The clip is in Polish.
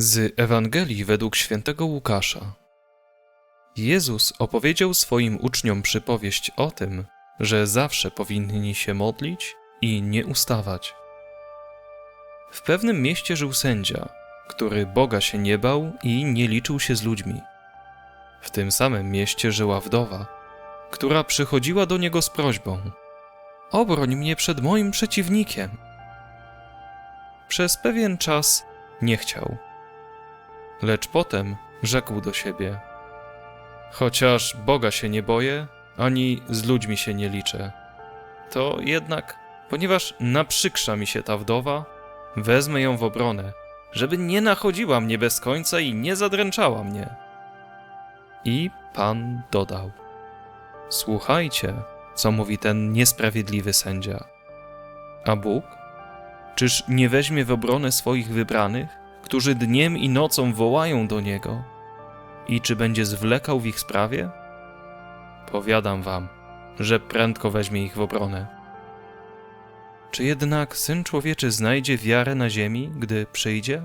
Z Ewangelii według świętego Łukasza. Jezus opowiedział swoim uczniom przypowieść o tym, że zawsze powinni się modlić i nie ustawać. W pewnym mieście żył sędzia, który Boga się nie bał i nie liczył się z ludźmi. W tym samym mieście żyła wdowa, która przychodziła do niego z prośbą: Obroń mnie przed moim przeciwnikiem. Przez pewien czas nie chciał. Lecz potem rzekł do siebie: Chociaż Boga się nie boję, ani z ludźmi się nie liczę, to jednak, ponieważ naprzykrza mi się ta wdowa, wezmę ją w obronę, żeby nie nachodziła mnie bez końca i nie zadręczała mnie. I Pan dodał: Słuchajcie, co mówi ten niesprawiedliwy sędzia. A Bóg? Czyż nie weźmie w obronę swoich wybranych, którzy dniem i nocą wołają do Niego? I czy będzie zwlekał w ich sprawie? Powiadam wam, że prędko weźmie ich w obronę. Czy jednak Syn Człowieczy znajdzie wiarę na ziemi, gdy przyjdzie?